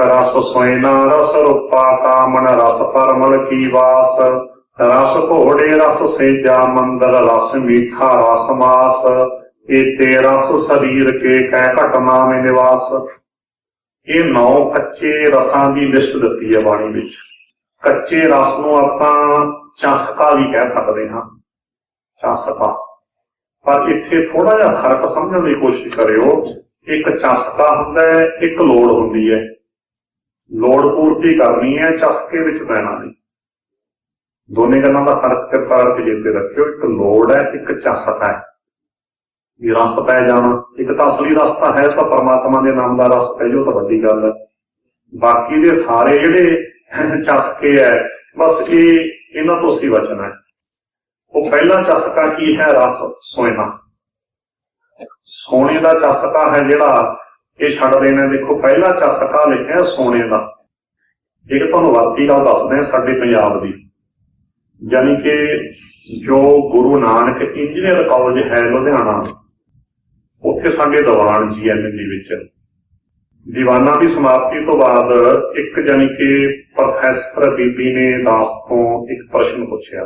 ਰਸ ਸੋਇਨਾ ਰਸ ਰੂਪਾ ਕਾਮਨ ਰਸ ਪਰਮਲ ਕੀ ਵਾਸ। ਰਸ ਘੋੜੇ ਰਸ ਸੇਜਾ ਮੰਦਰ ਰਸ ਮੀਠਾ ਰਸ ਮਾਸ। ਏਤੇ ਰਸ ਸਰੀਰ ਕੇ ਕਹਿ ਘਟਨਾ ਮੇ ਨਿਵਾਸ। ਇਹ ਨੌ ਕੱਚੇ ਰਸਾਂ ਦੀ ਲਿਸਟ ਦਿੱਤੀ ਹੈ ਬਾਣੀ ਵਿੱਚ। ਕੱਚੇ ਰਸ ਨੂੰ ਆਪਾਂ ਚਸਕਾ ਵੀ ਕਹਿ ਸਕਦੇ ਹਾਂ। ਚਸਕਾ। ਪਰ ਇੱਥੇ ਥੋੜਾ ਜਿਹਾ ਫ਼ਰਕ ਸਮਝਣ ਦੀ ਕੋਸ਼ਿਸ਼ ਕਰਿਓ। ਇੱਕ ਚਸਕਾ ਹੁੰਦਾ ਹੈ, ਇੱਕ ਲੋੜ ਹੁੰਦੀ ਹੈ। ਲੋੜ ਪੂਰਤੀ ਕਰਨੀ ਹੈ, ਚਸਕੇ ਵਿੱਚ ਪੈਣਾ ਨਹੀਂ। ਦੋਨੇ ਗੱਲਾਂ ਦਾ ਫ਼ਰਕ ਕਿਰਪਾ ਕਰਕੇ ਜੇਤੇ ਰੱਖਿਓ, ਇੱਕ ਲੋੜ ਹੈ, ਇੱਕ ਚਸਕਾ ਹੈ। ਵੀ ਰਸ ਪੈ ਜਾਣਾ, ਇੱਕ ਤਾਂ ਅਸਲੀ ਰਸਤਾ ਹੈ, ਤਾਂ ਪਰਮਾਤਮਾ ਦੇ ਨਾਮ ਦਾ ਰਸ ਪੈ ਜਾਓ ਤਾਂ ਵੱਡੀ ਗੱਲ ਹੈ। ਬਾਕੀ ਦੇ ਸਾਰੇ ਜਿਹੜੇ ਚਸਕੇ ਹੈ, ਬਸ ਇਹ ਇਹਨਾਂ ਤੋਂ ਸੀ ਵਚਨ ਹੈ। ਉਹ ਪਹਿਲਾ ਚਸਕਾ ਕੀ ਹੈ? ਰਸ ਸੋਇਨਾ। ਸੋਨੇ ਦਾ ਚਸਕਾ ਹੈ ਜਿਹੜਾ ਇਹ ਛੱਡ ਦੇਣਾ ਦੇਖੋ, ਪਹਿਲਾ ਚਸਕਾ ਲਿਖਿਆ ਸੋਨੇ ਦਾ। ਇੱਕ ਤੁਹਾਨੂੰ ਵਰਤੀ ਗੱਲ ਦੱਸਦੇ ਹਾਂ ਸਾਡੇ ਪੰਜਾਬ ਦੀ। ਯਾਨੀ ਕਿ ਜੋ ਗੁਰੂ ਨਾਨਕ ਇੰਜੀਨੀਅਰ ਕਾਲਜ ਹੈ ਲੁਧਿਆਣਾ, ਉੱਥੇ ਸਾਡੇ ਦੀਵਾਨ ਜੀਐਨਡੀ ਵਿੱਚ। ਦੀਵਾਨਾਂ ਦੀ ਸਮਾਪਤੀ ਤੋਂ ਬਾਅਦ ਇੱਕ ਯਾਨੀ ਕਿ ਪ੍ਰੋਫੈਸਰ ਬੀਬੀ ਨੇ ਦਾਸ ਤੋਂ ਇੱਕ ਪ੍ਰਸ਼ਨ ਪੁੱਛਿਆ।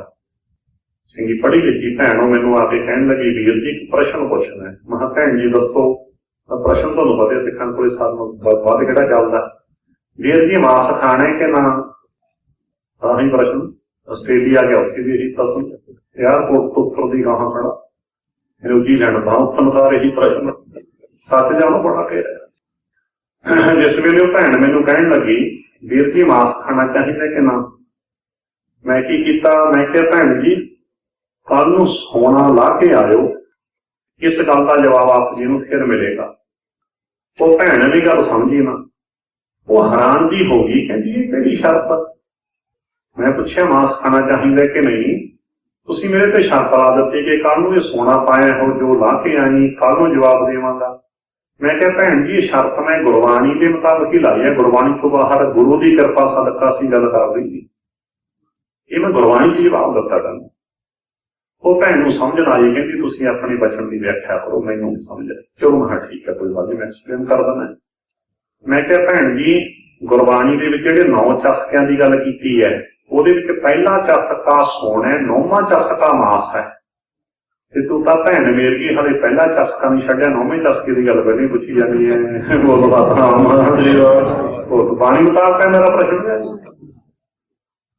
ਚੰਗੀ ਪੜ੍ਹੀ ਲਿਖੀ ਭੈਣ ਮੈਨੂੰ ਆ ਕੇ ਕਹਿਣ ਲੱਗੀ, ਵੀਰ ਜੀ, ਇੱਕ ਪ੍ਰਸ਼ਨ ਪੁੱਛਣਾ ਹੈ। ਮੈਂ ਭੈਣ ਜੀ, ਦੱਸੋ। ਪ੍ਰਸ਼ਨ ਤੁਹਾਨੂੰ ਪਤਾ ਸਿੱਖਾਂ ਕੋਲ ਸਾਨੂੰ ਵੱਧ ਕਿਹੜਾ ਚੱਲਦਾ। ਵੀਰ ਜੀ, ਮਾਸ ਖਾਣਾ ਕਿ ਨਾ? ਤਾਂ ਪ੍ਰਸ਼ਨ। ਆਸਟ੍ਰੇਲੀਆ ਗਿਆ ਉੱਥੇ ਵੀ ਇਹੀ ਪ੍ਰਸ਼ਨ 에어ਪੋਰਟ ਤੋਂ ਉੱਤਰ ਦੀ ਗਾਹਾਂ ਖੜਾ। ਨਿਊਜ਼ੀਲੈਂਡ ਦਾ ਉੱਥੋਂ ਇਹੀ ਪ੍ਰਸ਼ਨ। ਸੱਚ ਜਾਣੋ ਬੜਾ ਕੇ ਜਿਸ ਵੇਲੇ ਉਹ ਭੈਣ ਮੈਨੂੰ ਕਹਿਣ ਲੱਗੀ, ਵੀਰ ਜੀ, ਮਾਸ ਖਾਣਾ ਚਾਹੀਦਾ ਕਿ ਨਾ? ਮੈਂ ਕੀ ਕੀਤਾ? ਮੈਂ ਕਿਹਾ, ਭੈਣ ਜੀ ਕੱਲ ਨੂੰ ਸੋਨਾ ਲਾ ਕੇ ਆਇਓ। ਇਸ ਗੱਲ ਦਾ ਜਵਾਬ ਆਪ ਜੀ ਨੂੰ ਫਿਰ ਮਿਲੇਗਾ। ਉਹ ਭੈਣ ਨੇ ਗੱਲ ਸਮਝੀ ਨਾ। ਉਹ ਹੈਰਾਨ ਜੀ ਹੋ ਗਈ, ਕਹਿੰਦੀ, ਇਹ ਕਿਹੜੀ ਸ਼ਰਤ ਮੈਂ ਪੁੱਛਿਆ, ਮਾਸ ਖਾਣਾ ਚਾਹੀਦਾ ਕਿ ਨਹੀਂ? ਤੁਸੀਂ ਮੇਰੇ ਤੇ ਸ਼ਰਤ ਲਾ ਦਿੱਤੀ ਕਿ ਕੱਲ ਨੂੰ ਇਹ ਸੋਨਾ ਪਾਇਆ ਹੋ ਜੋ ਲਾ ਕੇ ਆਈ ਕੱਲ ਨੂੰ ਜਵਾਬ ਦੇਵਾਂਗਾ। ਮੈਂ ਕਿਹਾ, ਭੈਣ ਜੀ, ਇਹ ਸ਼ਰਤ ਮੈਂ ਗੁਰਬਾਣੀ ਦੇ ਮੁਤਾਬਕ ਹੀ ਲਾਈ ਹੈ। ਗੁਰਬਾਣੀ ਤੋਂ ਬਾਹਰ ਗੁਰੂ ਦੀ ਕਿਰਪਾ ਸਦਕਾ ਸੀ ਗੱਲ ਕਰ ਰਹੀ ਸੀ। ਇਹ ਮੈਂ ਗੁਰਬਾਣੀ 'ਚ ਜਵਾਬ ਦਿੱਤਾ ਤੁਹਾਨੂੰ ਉਹ ਭੈਣ ਨੂੰ ਸਮਝਣ ਆਈ ਕਹਿੰਦੀ ਤੁਸੀਂ ਆਪਣੇ ਬਚਨ ਦੀ ਵਿਆਖਿਆ ਕਰੋ, ਮੈਨੂੰ ਨਹੀਂ ਸਮਝ। ਆਈ ਚਲੋ ਮੈਂ ਠੀਕ ਹੈ, ਕੋਈ ਗੱਲ ਨਹੀਂ ਮੈਂ ਐਕਸਪਲੇਨ ਕਰ ਦਿੰਦਾ। ਮੈਂ ਕਿਹਾ ਭੈਣ ਜੀ, ਗੁਰਬਾਣੀ ਦੇ ਵਿੱਚ ਜਿਹੜੇ ਨੌ ਚਸਕਿਆਂ ਦੀ ਗੱਲ ਕੀਤੀ ਹੈ, ਉਹਦੇ ਵਿੱਚ ਪਹਿਲਾ ਚਸਕਾ ਸੋਨਾ ਹੈ, ਨੌਵਾਂ ਚਸਕਾ ਮਾਸ ਹੈ। ਤੇ ਤੂੰ ਤਾਂ ਭੈਣ ਮੇਰ ਹਲੇ ਪਹਿਲਾ ਚਸਕਾ ਨਹੀਂ ਛੱਡਿਆ, ਨੌਵੇਂ ਚਸਕੇ ਦੀ ਗੱਲ ਪਹਿਲੀ ਪੁੱਛੀ ਜਾਂਦੀ ਹੈ। ਬੋਲ ਸਤਨਾਮ ਉਹ ਤਾਂ ਪਾਣੀ ਮੇਰਾ ਪ੍ਰਸ਼ਨ। ਹੈ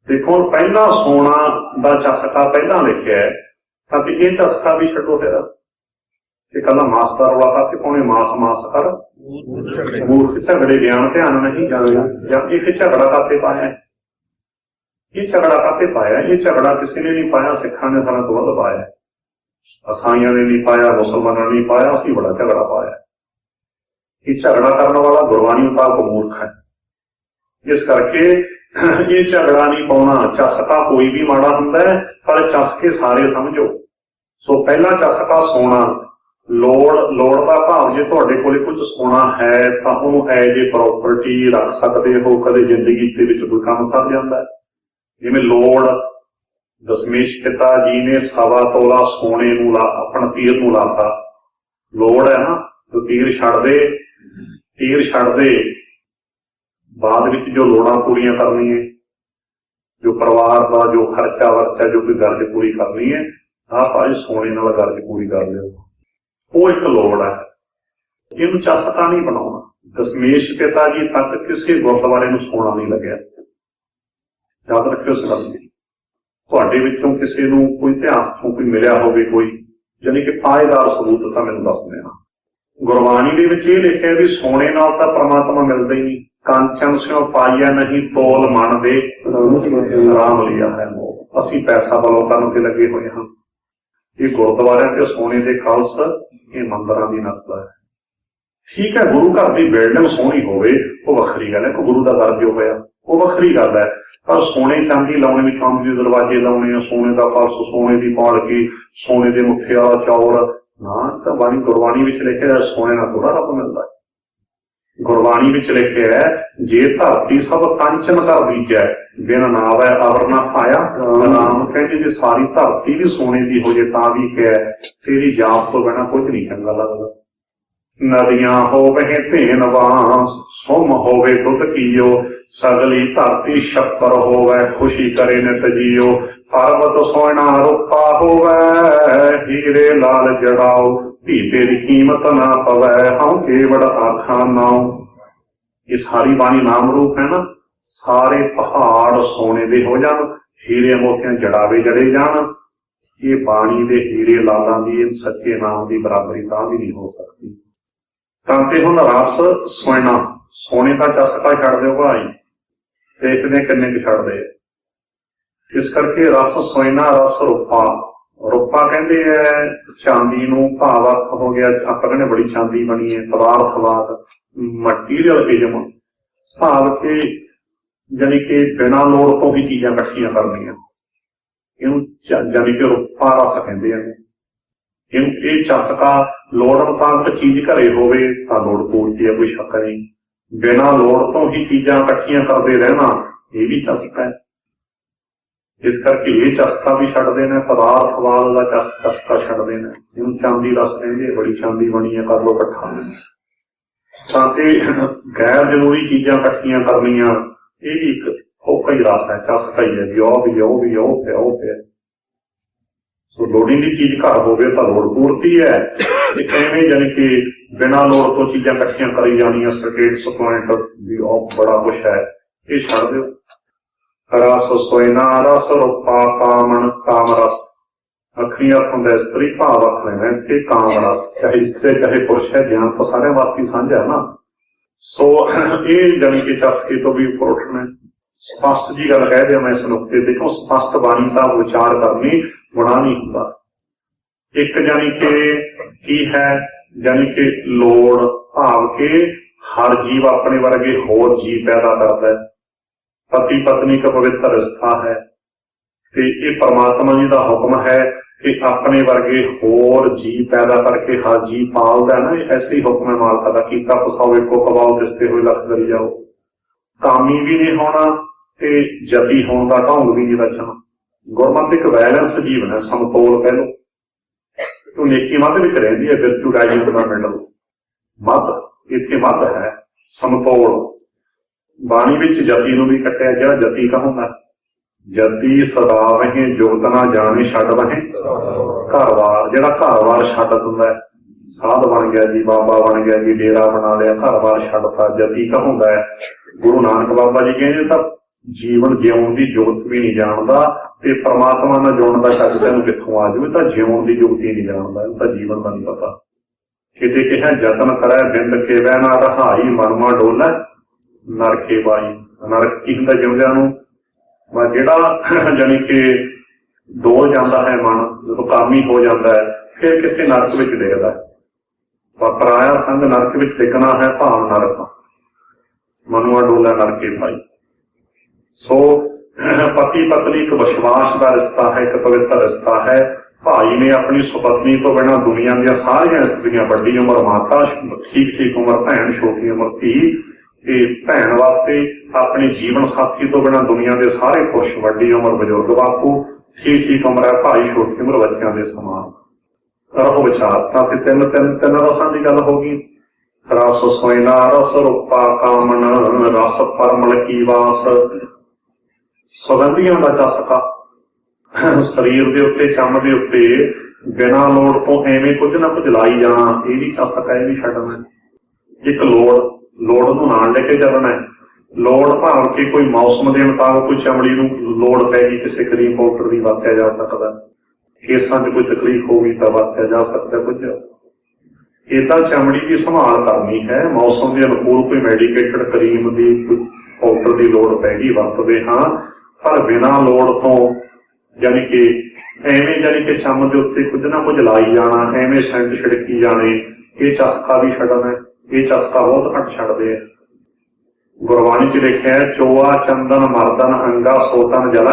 ਦੇਖੋ, ਹੁਣ ਪਹਿਲਾ ਸੋਨਾ ਦਾ ਚਸਕਾ ਪਹਿਲਾਂ ਲਿਖਿਆ ਹੈ। ਤਾਂ ਤੇ ਇਹ ਚਸਕਾ ਵੀ ਛੱਡੋ ਫਿਰ ਇਹ ਕੱਲਾ ਮਾਸ ਦਾ ਰੌਲਾ ਕਰਕੇ ਪਾਉਣੇ ਮਾਸ ਮਾਸ ਕਰ ਮੂਰਖ ਝਗੜੇ ਗਿਆਨ ਧਿਆਨ ਨਹੀਂ ਜਾਣਿਆ ਜਾਂ ਇਹ ਝਗੜਾ ਕਾਤੇ ਪਾਇਆ ਹੈ? ਇਹ ਝਗੜਾ ਕਾਤੇ ਪਾਇਆ ਹੈ? ਇਹ ਝਗੜਾ ਕਿਸੇ ਨੇ ਨਹੀਂ ਪਾਇਆ ਸਿੱਖਾਂ ਨੇ ਸਾਰਾ ਤੋਂ ਵੱਧ ਪਾਇਆ ਹੈ। ਅਸਾਈਆਂ ਨੇ ਨਹੀਂ ਪਾਇਆ ਮੁਸਲਮਾਨਾਂ ਨੇ ਨਹੀਂ ਪਾਇਆ ਅਸੀਂ ਬੜਾ ਝਗੜਾ ਪਾਇਆ ਹੈ। ਇਹ ਝਗੜਾ ਕਰਨ ਇਹ ਝਗੜਾ ਨਹੀਂ ਪਾਉਣਾ। ਚਸਕਾ ਕੋਈ ਵੀ ਮਾੜਾ ਹੁੰਦਾ ਹੈ, ਪਰ ਚਸਕੇ ਸਾਰੇ ਸਮਝੋ। ਸੋ ਪਹਿਲਾ ਚਸਕਾ ਸੋਨਾ ਲੋੜ ਲੋੜ ਦਾ ਭਾਵ ਜੇ ਤੁਹਾਡੇ ਕੋਲੇ ਕੁਝ ਸੋਨਾ ਹੈ, ਤਾਂ ਉਹਨੂੰ ਐਜ ਏ ਪ੍ਰਾਪਰਟੀ ਰੱਖ ਸਕਦੇ ਹੋ, ਕਦੇ ਜ਼ਿੰਦਗੀ ਦੇ ਵਿੱਚ ਕੋਈ ਕੰਮ ਸਰ ਜਾਂਦਾ ਹੈ। ਜਿਵੇਂ ਲੋੜ, ਦਸ਼ਮੇਸ਼ ਪਿਤਾ ਜੀ ਨੇ ਸਵਾ ਤੋਲਾ ਸੋਨੇ ਨੂੰ ਲਾ, ਆਪਣਾ ਤੀਰ ਨੂੰ ਲਾਤਾ। ਲੋੜ ਹੈ ਨਾ ਤੂੰ ਤੀਰ ਛੱਡ ਦੇ, ਤੀਰ ਛੱਡ ਦੇ। ਬਾਅਦ ਵਿੱਚ ਜੋ ਲੋੜਾਂ ਪੂਰੀਆਂ ਕਰਨੀਆਂ ਜੋ ਪਰਿਵਾਰ ਦਾ ਜੋ ਖਰਚਾ ਵਰਚਾ, ਜੋ ਕੋਈ ਗਰਜ ਪੂਰੀ ਕਰਨੀ ਹੈ, ਆਹ ਭਾਈ ਸੋਨੇ ਨਾਲ ਗਰਜ ਪੂਰੀ ਕਰ ਲਿਓ। ਉਹ ਇੱਕ ਲੋੜ ਹੈ। ਇਹਨੂੰ ਚਸਤਾ ਨਹੀਂ ਬਣਾਉਣਾ। ਦਸ਼ਮੇਸ਼ ਪਿਤਾ ਜੀ ਤੱਕ ਕਿਸੇ ਗੁਰਦੁਆਰੇ ਨੂੰ ਸੋਨਾ ਨਹੀਂ ਲੱਗਿਆ। ਯਾਦ ਰੱਖਿਓ ਇਸ ਗੱਲ ਨੂੰ ਤੁਹਾਡੇ ਵਿੱਚੋਂ ਕਿਸੇ ਨੂੰ ਕੋਈ ਇਤਿਹਾਸ ਤੋਂ ਕੋਈ ਮਿਲਿਆ ਹੋਵੇ ਕੋਈ ਜਾਨੀ ਕਿ ਪਾਏਦਾਰ ਸਬੂਤ ਤਾਂ ਮੈਨੂੰ ਦੱਸ ਦੇਣਾ ਗੁਰਬਾਣੀ ਦੇ ਵਿੱਚ ਇਹ ਲਿਖਿਆ ਵੀ ਸੋਨੇ ਨਾਲ ਤਾਂ ਪ੍ਰਮਾਤਮਾ ਮਿਲਦਾ ਹੀ ਨਹੀਂ। ਕਾਂਚਨ ਸਿਓ ਪਾਈਆ ਨਹੀਂ ਤੋਲ ਮਨ ਦੇ ਰਾਮ ਲਿਆ ਹੈ ਅਸੀਂ ਪੈਸਾ ਬਲੋ ਕਰਨ ਤੇ ਲੱਗੇ ਹੋਏ ਹਾਂ। ਇਹ ਗੁਰਦੁਆਰਿਆਂ ਤੇ ਸੋਨੇ ਦੇ ਕਲਸ ਇਹ ਮੰਦਰਾਂ ਦੀ ਨਸਲ ਹੈ। ਠੀਕ ਹੈ ਗੁਰੂ ਘਰ ਦੀ ਬਿਲਡਿੰਗ ਸੋਹਣੀ ਹੋਵੇ ਉਹ ਵੱਖਰੀ ਗੱਲ ਹੈ ਕਿ ਗੁਰੂ ਦਾ ਦਰ ਜੋ ਹੋਇਆ ਉਹ ਵੱਖਰੀ ਗੱਲ ਹੈ। ਪਰ ਸੋਨੇ ਚਾਂਦੀ ਲਾਉਣੇ ਵਿੱਚ ਚਾਂਦੀ ਦੇ ਦਰਵਾਜ਼ੇ ਲਾਉਣੇ ਆ ਸੋਨੇ ਦਾ ਫਰਸ਼ ਸੋਨੇ ਦੀ ਪਾਲਕੀ ਸੋਨੇ ਦੇ ਮੁੱਠਿਆ ਚੌਰ ਨਾ ਤਾਂ ਬਾਣੀ ਗੁਰਬਾਣੀ ਵਿੱਚ ਲਿਖਿਆ ਹੈ, ਸੋਨੇ ਨਾਲ ਥੋੜਾ ਰੱਬ ਮਿਲਦਾ ਗੁਰਬਾਣੀ ਵਿੱਚ ਲਿਖਿਆ ਹੈ ਜੇ ਧਰਤੀ ਸਭ ਕੰਚਨ ਕਰ ਬੀਜੈ ਬਿਨ ਨਾਵੈ ਅਵਰ ਨਾ ਪਾਇਆ। ਨਾਮ ਕਹਿੰਦੇ ਜੇ ਸਾਰੀ ਧਰਤੀ ਵੀ ਸੋਨੇ ਦੀ ਹੋ ਜੇ ਤਾਂ ਵੀ ਕਿਹਾ ਤੇਰੀ ਜਾਪ ਤੋਂ ਬਿਨਾ ਕੁਝ ਨਹੀਂ ਚੰਗਾ ਲੱਗਦਾ। ਨਦੀਆਂ ਹੋਵੇ ਧੇਨਵਾਂ ਸੁਮ ਹੋਵੇ ਦੁੱਧ ਕੀਓ ਸਗਲੀ ਧਰਤੀ ਛੱਪਰ ਹੋਵੇ ਖੁਸ਼ੀ ਕਰੇ ਨਿਤ ਜੀਓ। ਪਰਬਤ ਸੋਹਣਾ ਰੂਪਾ ਹੋਵੇ ਹੀਰੇ ਲਾਲ ਜੜਾਓ ਧੀ ਤੇਰੀ ਕੀਮਤ ਨਾ ਪਵੈ, ਹਉ ਕੇਵੜ ਆਖਾਂ ਨਾਉ। ਇਹ ਸਾਰੀ ਬਾਣੀ ਨਾਮ ਰੂਪ ਹੈ ਨਾ, ਸਾਰੇ ਪਹਾੜ ਸੋਨੇ ਦੇ ਹੋ ਜਾਣ, ਹੀਰੇ ਮੋਤੀਆਂ ਜੜਾਵੇ ਜੜੇ ਜਾਣ। ਇਹ ਬਾਣੀ ਦੇ ਹੀਰੇ ਲਾਲਾਂ ਦੀ ਇਹ ਸੱਚੇ ਨਾਮ ਦੀ ਬਰਾਬਰੀ ਤਾਂ ਵੀ ਨਹੀਂ ਹੋ ਸਕਦੀ। ਤਾਂ ਤੇ ਹੁਣ ਰਸ ਸੋਨਾ ਸੋਨੇ ਦਾ ਚਸਕਾ ਛੱਡ ਦਿਓ ਭਾਈ ਦੇਖਦੇ ਕਿੰਨੇ ਕੁ ਛੱਡਦੇ ਇਸ ਕਰਕੇ ਰਸ ਸੋਨਾ ਰਸ ਰੂਪਾ। ਰੂਪਾ ਕਹਿੰਦੇ ਐ ਚਾਂਦੀ ਨੂੰ ਭਾਵ ਅਰਥ ਹੋ ਗਿਆ, ਆਪਾਂ ਕਹਿੰਦੇ ਬੜੀ ਚਾਂਦੀ ਬਣੀ ਹੈ ਪਦਾਰਥਵਾਦ ਮਟੀਰੀਅਲ ਇਜ਼ਮ ਭਾਵ ਕਿ ਜਾਣੀ ਕਿ ਬਿਨਾਂ ਲੋੜ ਤੋਂ ਹੀ ਚੀਜ਼ਾਂ ਇਕੱਠੀਆਂ ਕਰਨੀਆਂ। ਇਹਨੂੰ ਚ- ਕਿ ਰੂਪਾ ਰਸ ਕਹਿੰਦੇ ਆ। ਇਹਨੂੰ ਇਹ ਚਸਕਾ ਲੋੜ ਮੁਤਾਬਕ ਚੀਜ਼ ਘਰੇ ਹੋਵੇ ਤਾਂ ਲੋੜ ਪੂਰਤੀ ਹੈ ਕੋਈ ਸ਼ੱਕ ਨਹੀਂ। ਬਿਨਾ ਲੋੜ ਤੋਂ ਹੀ ਚੀਜ਼ਾਂ ਇਕੱਠੀਆਂ ਕਰਦੇ ਰਹਿਣਾ, ਇਹ ਵੀ ਚਸਕਾ ਹੈ। ਇਸ ਕਰਕੇ ਇਹ ਚਸਕਾ ਵੀ ਛੱਡਦੇ ਨੇ ਪਦਾਰਥਵਾਦ ਦਾ ਚਸਕਾ ਛੱਡਦੇ ਨੇ। ਇਹਨੂੰ ਚਾਂਦੀ ਰਸ ਕਹਿੰਦੇ ਬੜੀ ਚਾਂਦੀ ਬਣੀ ਹੈ, ਕਰ ਲੋ ਇਕੱਠਾ। ਤਾਂ ਤੇ ਗੈਰ ਜ਼ਰੂਰੀ ਚੀਜ਼ਾਂ ਇਕੱਠੀਆਂ ਕਰਨੀਆਂ, ਇਹ ਵੀ ਇੱਕ ਔਖਾ ਹੀ ਰਸ ਹੈ, ਚਸਕਾ ਹੀ ਹੈ ਵੀ ਉਹ ਵੀ ਉਹ ਵੀ ਉਹ ਪਿਆ ਉਹ ਪਿਆ ਸੋ ਲੋੜੀਂਦੀ ਦੀ ਚੀਜ਼ ਘਰ ਹੋਵੇ ਤਾਂ ਲੋੜ ਪੂਰਤੀ ਹੈ। ਤੇ ਐਵੇਂ ਜਾਣੀ ਕਿ ਬਿਨਾਂ ਲੋੜ ਤੋਂ ਚੀਜ਼ਾਂ ਇਕੱਠੀਆਂ ਕਰੀ ਜਾਣੀਆਂ ਸਟੇਟਸ ਪੁਆਇੰਟ ਵੀ ਉਹ ਬੜਾ ਕੁਛ ਹੈ, ਇਹ ਛੱਡ ਦਿਓ। ਰਸ ਸੋਇਨਾ ਰਸ ਰੂਪਾ ਕਾਮਣ ਕਾਮ ਰਸ। ਅਖਰੀ ਹੁੰਦਾ ਇਸਤਰੀ ਭਾਵ ਅਰਥ ਲੈਣਾ ਕਾਮ ਰਸ। ਚਾਹੇ ਇਸਤਰੀ ਚਾਹੇ ਪੁਰਸ਼ ਹੈ ਗਿਆਨ ਤਾਂ ਸਾਰਿਆਂ ਵਾਸਤੇ ਸਾਂਝਾ ਨਾ। ਸੋ, ਇਹ ਜਾਣੀ ਕਿ ਚਸਕੇ ਤੋਂ ਵੀ ਉੱਪਰ ਉੱਠਣਾ ਸਪਸ਼ਟ ਜੀ ਗੱਲ ਕਹਿ ਦਿਆਂ ਮੈਂ ਇਸ ਨੁਕਤੇ ਤੇ, ਕਿਉਂ ਸਪਸ਼ਟ ਬਾਣੀ ਦਾ ਵਿਚਾਰ ਕਰਨੀ ਗੁਨਾਹ ਨਹੀਂ ਹੁੰਦਾ। ਇੱਕ ਜਾਣੀ ਕਿ ਕੀ ਹੈ, ਜਾਣੀ ਕਿ ਲੋੜ ਭਾਵ ਕਿ ਹਰ ਜੀਵ ਆਪਣੇ ਵਰਗੇ ਹੋਰ ਜੀਵ ਪੈਦਾ ਕਰਦਾ ਹੈ। ਪਤੀ ਪਤਨੀ ਦਾ ਪਵਿੱਤਰ ਰਿਸ਼ਤਾ ਹੈ। ਤੇ ਇਹ ਪਰਮਾਤਮਾ ਜੀ ਦਾ ਹੁਕਮ ਹੈ ਕਿ ਆਪਣੇ ਵਰਗੇ ਹੋਰ ਜੀਵ ਪੈਦਾ ਕਰਕੇ ਹਰ ਜੀਵ ਪਾਲਦਾ ਨਾ ਐਸੇ ਹੀ ਹੁਕਮ ਹੈ ਮਾਲਕਾ ਦਾ, ਕੀਤਾ ਪਸਾਓ ਇੱਕੋ ਕਵਾਓ ਦਿਸਦੇ ਹੋਏ ਲੱਖ ਕਰੀ ਜਾਓ। ਕਾਮੀ ਵੀ ਨਹੀਂ ਹੋਣਾ ਤੇ ਜਤੀ ਹੋਣ ਦਾ ਢੰਗ ਵੀ ਨਹੀਂ ਰਚਣਾ ਗੁਰਮਤਿ ਇੱਕ ਬੈਲੈਂਸ ਜੀਵਨ ਹੈ, ਸਮਤੋਲ ਕਹਿ ਲਓ ਉਹ ਨੇਕੀ ਮੱਧ ਵਿੱਚ ਰਹਿੰਦੀ ਹੈ ਵਿਰਤੂ ਰਾਈਜ਼ਿੰਗ ਦਾ ਮਿਡਲ ਮੱਧ, ਇੱਥੇ ਮੱਧ ਹੈ, ਸਮਤੋਲ। ਬਾਣੀ ਵਿੱਚ ਜਤੀ ਨੂੰ ਵੀ ਕੱਟਿਆ ਜਿਹੜਾ ਜਤੀ ਕਹੋਂਦਾ ਜਤੀ ਸਦਾ ਵਹੀਂ ਜੋਤ ਜਾਣੇ ਛੱਡ ਵਹੀਂ ਘਰਵਾਰ ਜਿਹੜਾ ਘਰਵਾਰ ਛੱਡ ਦਿੰਦਾ ਸਾਧ ਬਣ ਗਿਆ ਜੀ, ਬਾਬਾ ਬਣ ਗਿਆ ਜੀ, ਡੇਰਾ ਬਣਾ ਲਿਆ ਘਰਵਾਰ ਛੱਡਤਾ, ਜਤੀ ਕਹੋਂਦਾ ਗੁਰੂ ਨਾਨਕ ਬਾਬਾ ਜੀ ਕਹਿੰਦੇ ਤਾਂ ਜੀਵਨ ਜਿਉਣ ਦੀ ਜੋਤ ਵੀ ਨਹੀਂ ਜਾਣਦਾ ਤੇ ਪ੍ਰਮਾਤਮਾ ਨਾਲ ਜੁੜਨ ਦਾ ਚੱਜ ਤੈਨੂੰ ਕਿੱਥੋਂ ਆ ਜਾਊ? ਤਾਂ ਜਿਉਣ ਦੀ ਜੋਤ ਹੀ ਨਹੀਂ ਜਾਣਦਾ, ਇਹ ਤਾਂ ਜੀਵਨ ਦਾ ਨਹੀਂ ਪਤਾ। ਕਿਤੇ ਕਿਹਾ ਯਤਨ ਕਰੈ ਬਿੰਦ ਕੇ ਵੈ ਨਾ ਰਹਾਈ ਮਨਮਾ ਡੋਲੇ। ਨਰਕੇ ਬਾਈ, ਨਰਕ ਕੀ ਹੁੰਦਾ ਜਿਉਂਦਿਆਂ ਨੂੰ ਵਾ ਜਿਹੜਾ ਜਾਣੀ ਕਿ ਡੋਲ ਜਾਂਦਾ ਹੈ ਮਨ, ਜਦੋਂ ਕਾਮੀ ਹੋ ਜਾਂਦਾ ਹੈ, ਫਿਰ ਕਿਸੇ ਨਰਕ ਵਿੱਚ ਡਿੱਗਦਾ ਹੈ। ਪਰ ਪਰਾਇਆ ਸੰਗ ਨਰਕ ਵਿੱਚ ਡਿੱਗਣਾ ਹੈ ਭਾਵ ਨਰਕ। ਮਨੁਆ ਡੋਲਾ ਨਰਕੇ ਭਾਈ ਸੋ ਪਤੀ ਪਤਨੀ ਇੱਕ ਵਿਸ਼ਵਾਸ ਦਾ ਰਿਸ਼ਤਾ ਹੈ, ਇੱਕ ਪਵਿੱਤਰ ਰਿਸ਼ਤਾ ਹੈ। ਭਾਈ ਨੇ ਆਪਣੀ ਸੁਪਤਨੀ ਤੋਂ ਬਿਨਾ ਦੁਨੀਆ ਦੀਆਂ ਸਾਰੀਆਂ ਇਸਤਰੀਆਂ ਵੱਡੀ ਉਮਰ, ਮਾਤਾ ਠੀਕ ਠੀਕ ਉਮਰ ਭੈਣ ਛੋਟੀ ਉਮਰ, ਧੀ ਤੇ ਭੈਣ ਵਾਸਤੇ ਆਪਣੇ ਜੀਵਨ ਸਾਥੀ ਤੋਂ ਬਿਨਾਂ ਦੁਨੀਆ ਦੇ ਸਾਰੇ ਪੁਰਸ਼ ਵੱਡੀ ਉਮਰ ਬਜ਼ੁਰਗ ਬਾਪੂ, ਠੀਕ ਠੀਕ ਉਮਰ ਹੈ, ਭਾਈ ਛੋਟੀ ਉਮਰ ਬੱਚਿਆਂ ਦੇ ਸਮਾਨ। ਰਹੋ ਵਿਚਾਰ। ਤਾਂ ਤੇ ਤਿੰਨ ਤਿੰਨ ਤਿੰਨ ਰਸਾਂ ਦੀ ਗੱਲ ਹੋ ਗਈ। ਰਸ ਸੋਇਨਾ, ਰਸ ਰੂਪਾ ਕਾਮਨ ਰਸ ਪਰਮਲ ਕੀ ਵਾਸ। ਸੁਗੰਧੀਆਂ ਦਾ ਚਸਕਾ ਸਰੀਰ ਦੇ ਉੱਤੇ, ਚੰਮ ਦੇ ਉੱਤੇ ਬਿਨਾਂ ਲੋੜ ਤੋਂ ਐਵੇਂ ਕੁਝ ਨਾ ਕੁਝ ਲਾਈ ਜਾਣਾ। ਇਹ ਵੀ ਚਸਕਾ ਇਹ ਵੀ ਛੱਡਣਾ ਇੱਕ ਲੋੜ ਲੋੜ ਨੂੰ ਨਾਲ ਲੈ ਕੇ ਚੱਲਣਾ ਹੈ। ਲੋੜ ਭਾਵ ਕਿ ਕੋਈ ਮੌਸਮ ਦੇ ਮੁਤਾਬਕ ਕੋਈ ਚਮੜੀ ਨੂੰ ਲੋੜ ਪੈ ਗਈ, ਕਿਸੇ ਕਰੀਮ ਪਾਊਡਰ ਦੀ ਵਰਤਿਆ ਜਾ ਸਕਦਾ ਕੇਸਾਂ 'ਚ ਕੋਈ ਤਕਲੀਫ ਹੋ ਗਈ ਤਾਂ ਵਰਤਿਆ ਜਾ ਸਕਦਾ ਕੁਝ। ਇਹ ਤਾਂ ਚਮੜੀ ਦੀ ਸੰਭਾਲ ਕਰਨੀ ਹੈ। ਮੌਸਮ ਦੇ ਅਨੁਕੂਲ ਕੋਈ ਮੈਡੀਕੇਟਡ ਕਰੀਮ ਦੀ ਪਾਊਡਰ ਦੀ ਲੋੜ ਪੈ ਗਈ, ਵਰਤਦੇ ਹਾਂ। ਪਰ ਬਿਨਾਂ ਲੋੜ ਤੋਂ ਯਾਨੀ ਕਿ ਐਵੇਂ ਯਾਨੀ ਕਿ ਚੰਮ ਦੇ ਉੱਤੇ ਕੁਝ ਨਾ ਕੁਝ ਲਾਈ ਜਾਣਾ, ਐਵੇਂ ਸੈਂਟ ਛਿੜਕੀ ਜਾਣੇ, ਇਹ ਚਸਕਾ ਵੀ ਛੱਡਣਾ ਇਹ ਚਸਕਾ ਬਹੁਤ ਘੱਟ ਛੱਡਦੇ ਆ। ਗੁਰਬਾਣੀ ਚ ਲਿਖਿਆ ਚੋਆ ਚੰਦਨ ਮਰਦਨ ਅੰਗਾ ਸੋਤਨ ਜਲਾ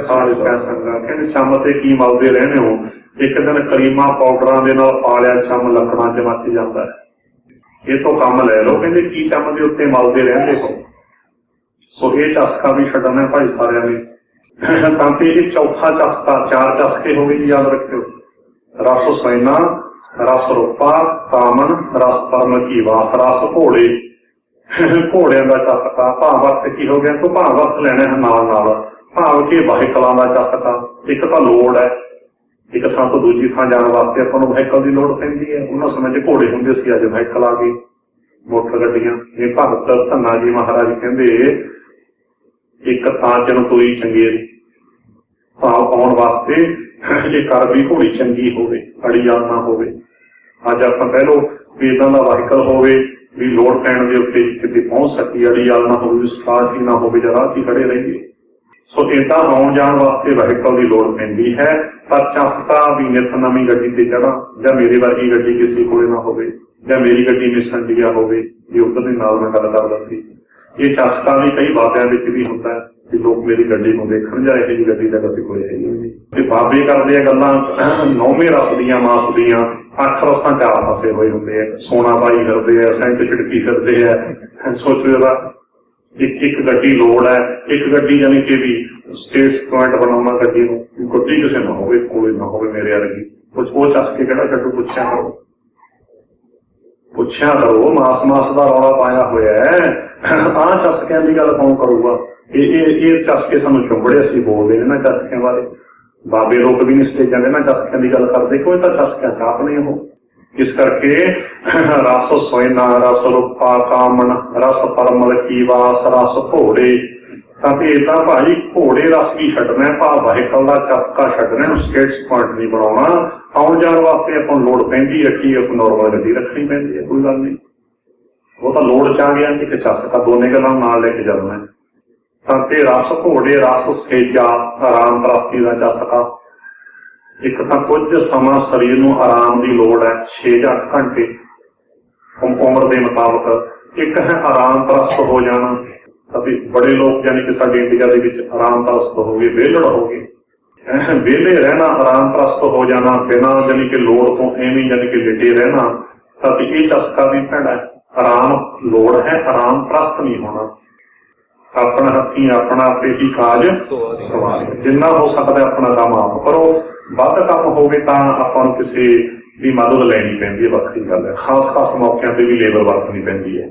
ਸਾਲ ਕਹਿੰਦੇ ਚੰਮ ਤੇ ਕੀ ਮਲਦੇ ਰਹਿੰਦੇ ਹੋ? ਇੱਕ ਦਿਨ ਕਰੀਮਾ ਪਾਊਡਰਾਂ ਦੇ ਨਾਲ ਪਾ ਲਿਆ ਚੰਮ ਲੱਕੜਾਂ 'ਚ ਮੱਚ ਜਾਂਦਾ ਹੈ। ਇਹ ਤੋਂ ਕੰਮ ਲੈ ਲਓ ਕਹਿੰਦੇ ਕੀ ਚੰਮ ਦੇ ਉੱਤੇ ਮਲਦੇ ਰਹਿੰਦੇ ਹੋ? ਸੋ ਇਹ ਚਸਕਾ ਵੀ ਛੱਡਣਾ ਭਾਈ ਸਾਰਿਆਂ ਨੇ। ਤਾਂ ਕਿ ਇਹ ਚੌਥਾ ਚਸਕਾ ਚਾਰ ਚਸਕੇ ਹੋ ਗਏ ਯਾਦ ਰੱਖਿਓ। ਰਸ ਸੈਨਾ ਰਸ ਰੂਪਾ, ਕਾਮਨ, ਰਸ ਪਰਮ ਕੀ ਵਾਸ, ਰਸ ਘੋੜੇ। ਘੋੜਿਆਂ ਦਾ ਚਸਕਾ ਭਾਵ ਅਰਥ ਕੀ ਹੋ ਗਿਆ? ਤੂੰ ਭਾਵ ਅਰਥ ਲੈਣਾ ਹੈ ਨਾਲ ਨਾਲ। ਭਾਵ ਕਿ ਵਾਹਿਕਲਾਂ ਦਾ ਚਸਕਾ ਇੱਕ ਤਾਂ ਲੋੜ ਹੈ। ਇੱਕ ਥਾਂ ਤੋਂ ਦੂਜੀ ਥਾਂ ਜਾਣ ਵਾਸਤੇ ਆਪਾਂ ਨੂੰ ਵਾਹੀਕਲ ਦੀ ਲੋੜ ਪੈਂਦੀ ਹੈ। ਉਹਨਾਂ ਸਮੇਂ 'ਚ ਘੋੜੇ ਹੁੰਦੇ ਸੀ, ਅੱਜ ਵਾਹੀਕਲ ਆ ਗਏ। ਮੋਟਰ ਗੱਡੀਆਂ। ਇਹ ਭਗਤ ਧੰਨਾ ਜੀ ਮਹਾਰਾਜ ਕਹਿੰਦੇ, ਇੱਕ ਤਾਂ ਜਨ ਤੋਈ ਚੰਗੇਰੀ ਭਾਵ ਆਉਣ ਵਾਸਤੇ ਇਹ ਕਰ ਘੋੜੀ ਚੰਗੀ ਹੋਵੇ ਅੜੀਆਲ ਨਾ ਹੋਵੇ। ਅੱਜ ਆਪਾਂ ਕਹਿ ਲਓ ਵੀ ਇਦਾਂ ਦਾ ਵਾਹੀਕਲ ਹੋਵੇ ਵੀ ਲੋਡ ਪੈਣ ਦੇ ਉੱਤੇ ਕਿਤੇ ਪਹੁੰਚ ਸਕੀ ਅੜੀਆਲ ਨਾ ਹੋਵੇ ਸਪਾਰਟ ਹੀ ਨਾ ਹੋਵੇ, ਜਾਂ ਰਾਹ ਹੀ ਖੜੇ ਰਹੀਏ। ਸੋ ਇਦਾਂ ਆਉਣ ਜਾਣ ਵਾਸਤੇ ਵਾਹੀਕਲ ਦੀ ਲੋੜ ਪੈਂਦੀ ਹੈ, ਪਰ ਚਸਕਾ ਵੀ ਨਿਤ ਨਵੀਂ ਗੱਡੀ ਤੇ ਚੜਾ ਜਾਂ ਮੇਰੇ ਵਰਗੀ ਗੱਡੀ ਕਿਸੇ ਕੋਲੇ ਨਾ ਹੋਵੇ, ਜਾਂ ਮੇਰੀ ਗੱਡੀ ਮਿਸ ਇੰਡੀਆ ਹੋਵੇ, ਵੀ ਉਧਰ ਦੇ ਨਾਲ ਮੈਂ ਗੱਲ ਕਰਦਾ ਸੀ ਇਹ ਚਸਕਾ ਵੀ ਕਈ ਬਾਬਿਆਂ ਵਿੱਚ ਵੀ ਹੁੰਦਾ ਹੈ। ਕਿ ਲੋਕ ਮੇਰੀ ਗੱਡੀ ਨੂੰ ਦੇਖਣ ਜਾਂ ਇਹ ਜਿਹੀ ਗੱਡੀ ਤਾਂ ਕਿਸੇ ਕੋਲੇ ਹੈ ਨਹੀਂ। ਤੇ ਬਾਬੇ ਕਰਦੇ ਆ ਗੱਲਾਂ ਨੌਵੇਂ ਰਸ ਦੀਆਂ, ਮਾਸ ਦੀਆਂ ਅੱਠ ਰਸਾਂ ਚਾਰ ਫਸੇ ਹੋਏ ਹੁੰਦੇ ਆ। ਸੋਨਾ ਪਾਈ ਫਿਰਦੇ ਆ ਸੈਂਟ ਛਿੜਕੀ ਫਿਰਦੇ ਆ। ਸੋਚੋ ਇਹਦਾ ਇੱਕ ਇੱਕ ਗੱਡੀ ਲੋੜ ਹੈ। ਇੱਕ ਗੱਡੀ ਯਾਨੀ ਕਿ ਵੀ ਸਟੇਟਸ ਪੁਆਇੰਟ ਬਣਾਉਣਾ ਗੱਡੀ ਨੂੰ। ਵੀ ਗੱਡੀ ਕਿਸੇ ਨਾ ਹੋਵੇ, ਕੋਈ ਨਾ ਹੋਵੇ ਮੇਰੇ ਵਰਗੀ। ਕੁਝ ਉਹ ਚੱਸ ਕੇ ਕਿਹੜਾ ਕੱਢੂ ਪੁੱਛਿਆ ਕਰੋ? ਪੁੱਛਿਆ ਕਰੋ, ਮਾਸ ਮਾਸ ਦਾ ਰੌਲਾ ਪਾਇਆ ਹੋਇਆ ਹੈ। ਆਹ ਚਸਕਿਆਂ ਦੀ ਗੱਲ ਕੌਣ ਕਰੂਗਾ? ਇਹ ਇਹ ਇਹ ਚਸਕੇ ਸਾਨੂੰ ਚੁੰਬੜੇ ਅਸੀਂ ਬੋਲਦੇ ਨੇ ਨਾ ਚਸਕਿਆਂ ਬਾਰੇ। ਬਾਬੇ ਲੋਕ ਵੀ ਨਹੀਂ ਸਟੇਜਾਂ ਦੇ ਨਾ ਚਸਕਿਆਂ ਦੀ ਗੱਲ ਕਰਦੇ ਕੋਈ ਤਾਂ ਚਸਕਿਆਂ ਚ ਆਪ ਉਹ? ਇਸ ਕਰਕੇ ਰਸ ਸੋਇਨਾ ਰਸ ਰੂਪਾ ਕਾਮਨ ਰਸ ਪਰਮਲ ਕੀ ਵਾਸ ਰਸ ਘੋੜੇ। ਤਾਂ ਤੇ ਇਦਾਂ ਭਾਈ ਘੋੜੇ ਰਸ ਵੀ ਛੱਡਣਾ ਭਾਵ ਵਾਹਿਕਲ ਦਾ ਚਸਕਾ ਛੱਡਣਾ ਹੈ, ਸਟੇਟਸ ਪੁਆਇੰਟ ਨਹੀਂ ਬਣਾਉਣਾ। ਆਉਣ ਜਾਣ ਵਾਸਤੇ ਆਪਾਂ ਨੂੰ ਲੋੜ ਪੈਂਦੀ ਹੈ ਕਿ ਆਪਾਂ ਨੋਰਮਲ ਗੱਡੀ ਰੱਖਣੀ ਪੈਂਦੀ ਹੈ ਕੋਈ ਗੱਲ ਨਹੀਂ। ਉਹ ਤਾਂ ਲੋੜ ਚ ਆ ਗਿਆ ਇੱਕ ਚਸਕਾ ਦੋਨੇ ਗੱਲਾਂ ਨਾਲ ਲੈ ਕੇ ਚੱਲਣਾ ਤੇ ਰਸ ਘੋੜੇ, ਰਸ ਸੇਜਾ ਆਰਾਮ ਪ੍ਰਸਤੀ ਦਾ ਚਸਕਾ ਇੱਕ ਤਾਂ ਕੁਝ ਸਮਾਂ ਸਰੀਰ ਨੂੰ ਆਰਾਮ ਦੀ ਲੋੜ ਹੈ 6-8 ਘੰਟੇ ਉਮਰ ਦੇ ਮੁਤਾਬਕ। ਇੱਕ ਹੈ ਆਰਾਮ ਪ੍ਰਸਤ ਹੋ ਜਾਣਾ। ਅਤੇ ਬੜੇ ਲੋਕ ਯਾਨੀ ਕਿ ਸਾਡੇ ਇੰਡੀਆ ਦੇ ਵਿੱਚ ਆਰਾਮ ਪ੍ਰਸਤ ਹੋ ਗਏ, ਵਿਹਲੜ ਹੋ ਗਏ। ਵਿਹਲੇ ਰਹਿਣਾ, ਆਰਾਮ ਪ੍ਰਸਤ ਹੋ ਜਾਣਾ, ਬਿਨਾਂ ਯਾਨੀ ਕਿ ਲੋੜ ਤੋਂ ਐਵੇਂ ਯਾਨੀ ਕਿ ਲਿਟੇ ਰਹਿਣਾ, ਤਾਂ ਇਹ ਚਸਕਾ ਵੀ ਭੈੜਾ ਆਰਾਮ ਲੋੜ ਹੈ, ਆਰਾਮ ਪ੍ਰਸਤ ਨਹੀਂ ਹੋਣਾ। ਆਪਣਾ ਹੱਥੀਂ ਆਪਣਾ ਆਪੇ ਹੀ ਕਾਜ ਸਵਾਰ। ਜਿੰਨਾ ਹੋ ਸਕਦਾ ਆਪਣਾ ਕੰਮ ਆਪ ਕਰੋ। ਵੱਧ ਕੰਮ ਹੋਵੇ ਤਾਂ ਆਪਾਂ ਨੂੰ ਕਿਸੇ ਦੀ ਮਦਦ ਲੈਣੀ ਪੈਂਦੀ ਹੈ ਵੱਖਰੀ ਗੱਲ ਹੈ। ਖਾਸ ਖਾਸ ਮੌਕਿਆਂ ਤੇ ਵੀ ਲੇਬਰ ਵਰਤਣੀ ਪੈਂਦੀ ਹੈ।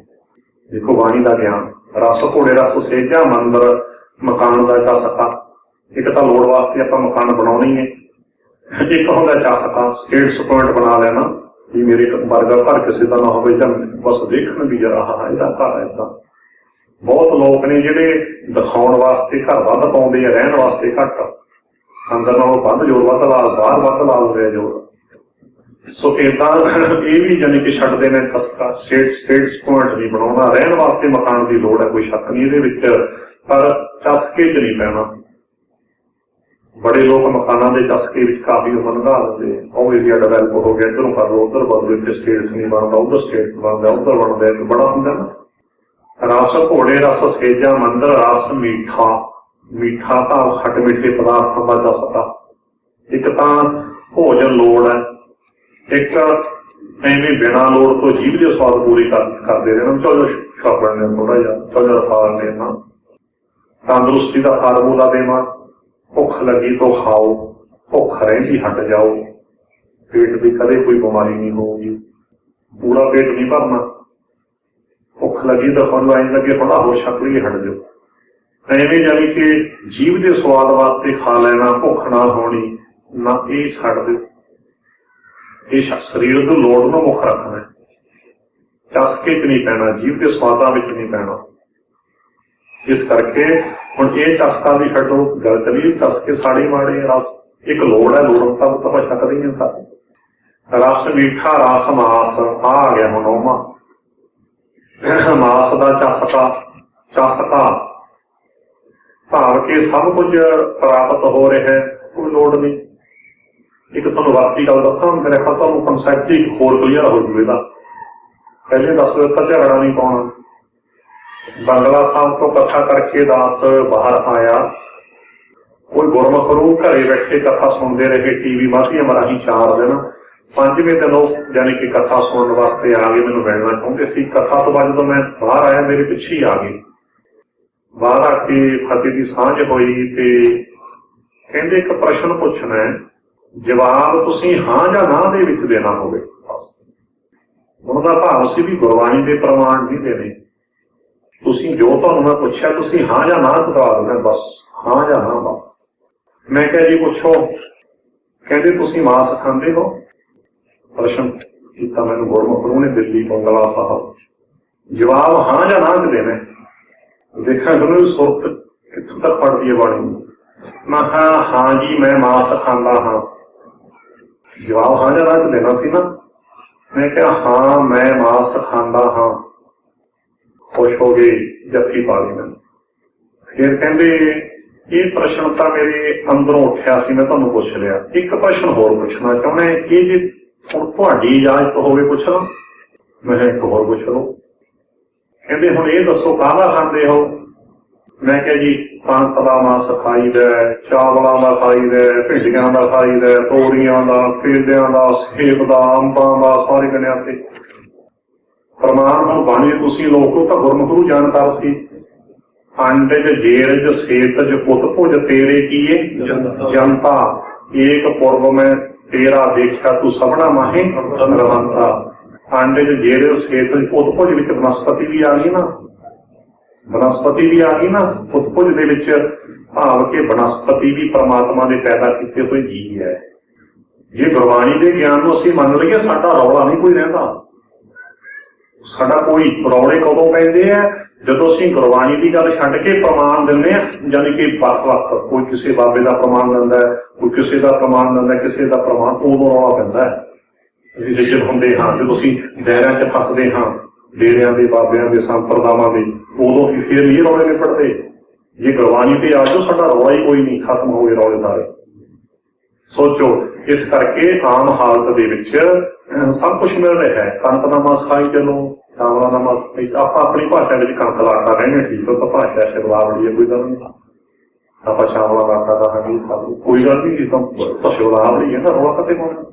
ਦੇਖੋ ਬਾਣੀ ਦਾ ਗਿਆਨ ਰਸ ਘੋੜੇ ਰਸ ਸੇਜਾ ਮੰਦਰ ਮਕਾਨ ਦਾ ਚਸਕਾ ਇੱਕ ਤਾਂ ਲੋੜ ਵਾਸਤੇ ਆਪਾਂ ਮਕਾਨ ਬਣਾਉਣੀ ਹੈ ਇੱਕ ਹੁੰਦਾ ਚਸਕਾ ਸਟੇਟਸ ਪੁਆਇੰਟ ਬਣਾ ਲੈਣਾ। ਵੀ ਮੇਰੇ ਵਰਗਾ ਘਰ ਕਿਸੇ ਦਾ ਨਾ ਹੋਵੇ ਜਾਂ ਬਸ ਦੇਖਣ ਵੀ ਜਰਾ ਹਾਂ ਇਹਦਾ ਘਰ ਹੈ ਤਾਂ ਬਹੁਤ ਲੋਕ ਨੇ ਜਿਹੜੇ ਦਿਖਾਉਣ ਵਾਸਤੇ ਘਰ ਵੱਧ ਪਾਉਂਦੇ ਆ, ਰਹਿਣ ਵਾਸਤੇ ਘੱਟ। ਅੰਦਰ ਨਾਲੋਂ ਵੱਧ ਜੋਰ, ਵੱਧ ਲਾ ਬਾਹਰ ਵੱਧ ਲਾ ਲਵੇ ਜੋਰ। ਸੋ ਇਦਾਂ ਇਹ ਵੀ ਜਾਨੀ ਕਿ ਛੱਡਦੇ ਨੇ ਖਸਕਾ ਸਟੇਟ, ਸਟੇਟਸ ਪੁਆਇੰਟ ਨਹੀਂ ਬਣਾਉਣਾ। ਰਹਿਣ ਵਾਸਤੇ ਮਕਾਨ ਦੀ ਲੋੜ ਹੈ, ਕੋਈ ਸ਼ੱਕ ਨਹੀਂ ਇਹਦੇ ਵਿੱਚ। ਪਰ ਚਸਕੇ ਚ ਨਹੀਂ ਪੈਣਾ। ਬੜੇ ਲੋਕ ਮਕਾਨਾਂ ਦੇ ਚਸਕੇ ਵਿੱਚ ਕਾਫੀ ਮਨਗਾ ਦਿੰਦੇ ਉਹ ਏਰੀਆ ਡਿਵੈਲਪ ਹੋ ਗਿਆ, ਇਧਰੋਂ ਕਰ ਲਓ ਉਧਰ ਬਦਲੋ ਇੱਥੇ ਸਟੇਟਸ ਨਹੀਂ ਬਣਦਾ, ਉਧਰ ਸਟੇਟਸ ਬਣਦਾ, ਉਧਰ ਬਣਦਾ ਬੜਾ ਹੁੰਦਾ ਨਾ। ਰਸ ਘੋੜੇ, ਰਸ ਸੇਜਾ, ਮੰਦਰ, ਰਸ ਮੀਠਾ। ਮੀਠਾ ਤਾਂ ਖੱਟ ਮਿੱਠੇ ਪਦਾਰਥਾਂ ਦਾ ਚਸਕਾ ਇੱਕ ਤਾਂ ਭੋਜਨ ਲੋੜ ਹੈ। ਇੱਕ ਐਵੇਂ ਬਿਨਾਂ ਲੋੜ ਤੋਂ ਜੀਭ ਦੇ ਸਵਾਦ ਪੂਰੀ ਕਰਦੇ ਰਹਿਣਾ ਚਲੋ ਸ਼ਾਪਣ ਨੇ ਥੋੜਾ ਜਿਹਾ। ਚਲੋ ਸਾਰ ਲੈਣਾ ਤੰਦਰੁਸਤੀ ਦਾ ਫਾਰਮੂਲਾ ਦੇਵਾਂ। ਭੁੱਖ ਲੱਗੀ ਤਾਂ ਖਾਓ। ਭੁੱਖ ਰਹਿੰਦੀ ਹਟ ਜਾਓ। ਪੇਟ ਦੀ ਕਦੇ ਕੋਈ ਬਿਮਾਰੀ ਨਹੀਂ ਹੋਊਗੀ। ਪੂਰਾ ਪੇਟ ਨਹੀਂ ਭਰਨਾ। ਭੁੱਖ ਲੱਗੀ ਤਾਂ ਤੁਹਾਨੂੰ ਐਂ ਲੱਗੇ ਥੋੜਾ ਹੋਰ ਛਕ ਲਈ ਹਟ ਜਾਓ। ਐਵੇਂ ਜਾਨੀ ਕਿ ਜੀਵ ਦੇ ਸਵਾਦ ਵਾਸਤੇ ਖਾ ਲੈਣਾ, ਭੁੱਖ ਨਾ ਹੋਣੀ, ਨਾ ਇਹ ਛੱਡ ਦਿਓ। ਇਹ ਸਰੀਰ ਨੂੰ ਲੋੜ ਨੂੰ ਮੁੱਖ ਰੱਖਣਾ ਹੈ। ਚਸਕੇ ਨਹੀਂ ਪੈਣਾ, ਜੀਵ ਦੇ ਸਵਾਦਾਂ ਵਿੱਚ ਨਹੀਂ ਪੈਣਾ। ਇਸ ਕਰਕੇ ਹੁਣ ਇਹ ਚਸਕਾ ਵੀ ਛੱਡੋ ਗੱਲ ਚਲੀ ਚਸਕੇ ਸਾੜੇ ਮਾੜੇ ਰਸ ਇੱਕ ਲੋੜ ਹੈ, ਲੋੜ ਤਾਂ ਤਾਂ ਆਪਾਂ ਛਕਦੇ ਹੀ ਸਾਰੇ ਰਸ ਮੀਠਾ, ਰਸ ਮਾਸ, ਆ ਆ ਗਿਆ ਹੁਣ ਉਹਮਾ ਮਾਸ ਦਾ ਚਸਕਾ ਚਸਕਾ ਭਾਵ ਕਿ ਸਭ ਕੁਝ ਪ੍ਰਾਪਤ ਹੋ ਰਿਹਾ ਹੈ ਕੋਈ ਲੋੜ ਨਹੀਂ। ਇੱਕ ਤੁਹਾਨੂੰ ਵਾਕਈ ਗੱਲ ਦੱਸਾਂ, ਮੇਰੇ ਖਿਆਲ ਤੁਹਾਨੂੰ ਕਨਸੈਪਟ ਹੀ ਹੋਰ ਕਲੀਅਰ ਹੋ ਜੂਗਾ ਇਹਦਾ ਪਹਿਲੇ ਦੱਸ ਦਿੱਤਾ, ਝਗੜਾ ਨਹੀਂ ਪਾਉਣਾ। ਬੰਗਲਾ ਸਾਹਿਬ ਤੋਂ ਕਥਾ ਕਰਕੇ ਦਾਸ ਬਾਹਰ ਆਇਆ। ਕੋਈ ਗੁਰਮੁਖ ਨੂੰ ਘਰੇ ਬੈਠੇ ਕਥਾ ਸੁਣਦੇ ਰਹੇ, ਟੀਵੀ ਮਾਧਿਅਮ ਰਾਹੀਂ ਚਾਰ ਦਿਨ। ਪੰਜਵੇਂ ਦਿਨ ਉਹ ਯਾਨੀ ਕਿ ਕਥਾ ਸੁਣਨ ਵਾਸਤੇ ਆ ਗਏ, ਮੈਨੂੰ ਮਿਲਣਾ ਚਾਹੁੰਦੇ ਸੀ। ਕਥਾ ਤੋਂ ਬਾਅਦ ਜਦੋਂ ਮੈਂ ਬਾਹਰ ਆਇਆ, ਮੇਰੇ ਪਿੱਛੇ ਹੀ ਆ ਗਏ। ਬਾਹਰ ਆ ਕੇ ਫਤਿਹ ਦੀ ਸਾਂਝ ਹੋਈ ਤੇ ਕਹਿੰਦੇ ਇੱਕ ਪ੍ਰਸ਼ਨ ਪੁੱਛਣਾ ਹੈ, ਜਵਾਬ ਤੁਸੀਂ ਹਾਂ ਜਾਂ ਨਾ ਦੇ ਵਿੱਚ ਦੇਣਾ ਹੋਵੇ? ਬਸ ਉਹਨਾਂ ਦਾ ਭਾਵ ਸੀ ਵੀ ਗੁਰਬਾਣੀ ਦੇ ਪ੍ਰਮਾਣ ਨਹੀਂ ਦੇਣੇ। ਤੁਸੀਂ ਜੋ ਤੁਹਾਨੂੰ ਮੈਂ ਪੁੱਛਿਆ, ਤੁਸੀਂ ਹਾਂ ਜਾਂ ਨਾ ਜਵਾਬ ਦੇਣਾ ਬਸ, ਹਾਂ ਜਾਂ ਨਾ ਬਸ। ਮੈਂ ਕਿਹਾ ਜੀ, ਪੁੱਛੋ। ਕਹਿੰਦੇ, ਤੁਸੀਂ ਮਾਸ ਖਾਂਦੇ ਹੋ? ਪ੍ਰਸ਼ਨ ਕੀਤਾ ਮੈਨੂੰ ਗੁਰਮੁਖ ਨੂੰ ਦਿੱਲੀ ਬੰਗਲਾ ਸਾਹਿਬ। ਜਵਾਬ ਹਾਂ ਜਾਂ ਨਾ ਚ ਦੇਣਾ ਦੇਖਾਂ ਤੁਹਾਨੂੰ ਸੁਰਤ ਕਿੱਥੋਂ ਤੱਕ ਪੜਦੀ ਹੈ ਬਾਣੀ। ਮੈਂ ਕਿਹਾ, ਹਾਂ ਜੀ, ਮੈਂ ਮਾਸ ਖਾਂਦਾ ਹਾਂ। ਜਵਾਬ ਹਾਂ ਜਾਂ ਨਾ ਚ ਦੇਣਾ ਸੀ ਨਾ। ਮੈਂ ਕਿਹਾ, ਹਾਂ, ਮੈਂ ਮਾਸ ਖਾਂਦਾ ਹਾਂ। ਖੁਸ਼ ਹੋ ਗਏ ਜੱਫੀ ਪਾ ਲਈ ਮੈਂ ਫਿਰ ਕਹਿੰਦੇ, ਇਹ ਪ੍ਰਸ਼ਨ ਤਾਂ ਮੇਰੇ ਅੰਦਰੋਂ ਉੱਠਿਆ ਸੀ, ਮੈਂ ਤੁਹਾਨੂੰ ਪੁੱਛ ਲਿਆ। ਇੱਕ ਪ੍ਰਸ਼ਨ ਹੋਰ ਪੁੱਛਣਾ ਚਾਹੁੰਦਾ, ਇਹ ਜੇ ਹੁਣ ਤੁਹਾਡੀ ਇਜਾਜ਼ਤ ਹੋਵੇ ਪੁੱਛ ਲਓ ਮੈਂ ਇੱਕ ਹੋਰ ਪੁੱਛ। ਲਓ ਕਹਿੰਦੇ, ਹੁਣ ਇਹ ਦੱਸੋ, ਕਾਹਦਾ ਖਾਂਦੇ ਹੋ? ਮੈਂ ਕਿਹਾ ਜੀ ਕਣਕ ਦਾ ਮਾਸ ਚਾਵਲਾਂ ਦਾ ਖਾਈਦਾ ਭਿੰਡੀਆਂ ਦਾ ਖਾਈਦਾ ਤੋਰੀਆਂ ਦਾ, ਕੇਲਿਆਂ ਦਾ, ਸੇਬ ਦਾ, ਅੰਬਾਂ ਦਾ, ਸਾਰੇ ਗਣਿਆ ਤੇ। ਪ੍ਰਮਾਣ ਬਾਣੀ ਤੁਸੀਂ ਲੋਕੋ ਤਾਂ ਗੁਰਮੁਖ ਜਾਣਕਾਰ ਸੀ। ਅੰਡ ਚ ਜੇਰ ਜੇਰਜ ਸੇਤਜ ਪੁੱਤ ਭੁਜ ਤੇਰੇ ਕੀਏ? ਜਨਤਾ। ਏਕ ਪੁਰਬ ਮੈਂ ਤੇਰਾ ਦੇਖਿਆ ਤੂੰ ਸਭਨਾ ਮਾਹੇ ਰਵੰਤਾ ਅੰਡਜ ਜੇਰਜ ਸੇਤਜ ਪੁੱਤ ਭੁਜ ਵਿੱਚ ਬਨਸਪਤੀ ਵੀ ਆ ਗਈ ਨਾ। ਬਨਸਪਤੀ ਵੀ ਆ ਗਈ ਨਾ ਪੁੱਤ ਦੇ ਵਿੱਚ ਭਾਵ ਕਿ ਬਨਸਪਤੀ ਵੀ ਪ੍ਰਮਾਤਮਾ ਦੇ ਪੈਦਾ ਕੀਤੇ ਹੋਏ ਜੀ ਹੈ। ਜੇ ਗੁਰਬਾਣੀ ਦੇ ਗਿਆਨ ਨੂੰ ਅਸੀਂ ਮੰਨ ਲਈਏ, ਸਾਡਾ ਰੌਲਾ ਨਹੀਂ ਕੋਈ ਰਹਿੰਦਾ। ਸਾਡਾ ਕੋਈ ਰੌਲੇ ਕਦੋਂ ਪੈਂਦੇ ਆ? ਜਦੋਂ ਅਸੀਂ ਗੁਰਬਾਣੀ ਦੀ ਗੱਲ ਛੱਡ ਕੇ ਪ੍ਰਮਾਣ ਦਿੰਦੇ ਆ ਯਾਨੀ ਕਿ ਵੱਖ-ਵੱਖ ਕੋਈ ਕਿਸੇ ਬਾਬੇ ਦਾ ਪ੍ਰਮਾਣ ਦਿੰਦਾ ਹੈ, ਕੋਈ ਕਿਸੇ ਦਾ ਪ੍ਰਮਾਣ ਦਿੰਦਾ ਕਿਸੇ ਦਾ ਪ੍ਰਮਾਣ ਉਦੋਂ ਰੌਲਾ ਪੈਂਦਾ ਹੈ। ਅਸੀਂ ਜਿੱਜਲ ਹੁੰਦੇ ਹਾਂ, ਜਦੋਂ ਅਸੀਂ ਦਾਇਰਿਆਂ 'ਚ ਫਸਦੇ ਹਾਂ, ਡੇਰਿਆਂ ਦੇ, ਬਾਬਿਆਂ ਦੇ, ਸੰਪਰਦਾਵਾਂ ਦੇ, ਉਦੋਂ ਹੀ ਫਿਰ ਨਹੀਂ ਰੌਲੇ ਨਿਪਟਦੇ। ਜੇ ਗੁਰਬਾਣੀ ਤੇ ਆ ਜਾਓ, ਸਾਡਾ ਰੌਲਾ ਹੀ ਕੋਈ ਨਹੀਂ, ਖਤਮ ਹੋ ਗਏ ਰੌਲੇ ਸਾਰੇ। ਸੋਚੋ, ਇਸ ਕਰਕੇ ਆਮ ਹਾਲਤ ਦੇ ਵਿੱਚ ਸਭ ਕੁਝ ਮਿਲ ਰਿਹਾ ਹੈ। ਕਣਕ ਦਾ ਚੱਲੋ ਚਾਵਲਾਂ ਦਾ ਮਾਸ ਆਪਾਂ ਆਪਣੀ ਭਾਸ਼ਾ ਵਿੱਚ ਕਣਕ ਦਾ ਕਹਿੰਦੇ ਠੀਕ ਹੈ ਤਾਂ ਭਾਸ਼ਾ ਸ਼ਬਦਾਵਲੀ ਹੈ, ਕੋਈ ਗੱਲ ਨਹੀਂ। ਆਪਾਂ ਚਾਵਲਾਂ ਦਾ ਆਟਾ ਦਾ ਹਾਂ ਕੋਈ ਗੱਲ ਨਹੀਂ, ਇਹ ਤਾਂ ਤਾਂ ਹੈ ਨਾ, ਰੋਲਾ ਕਦੇ ਹੋਣਾ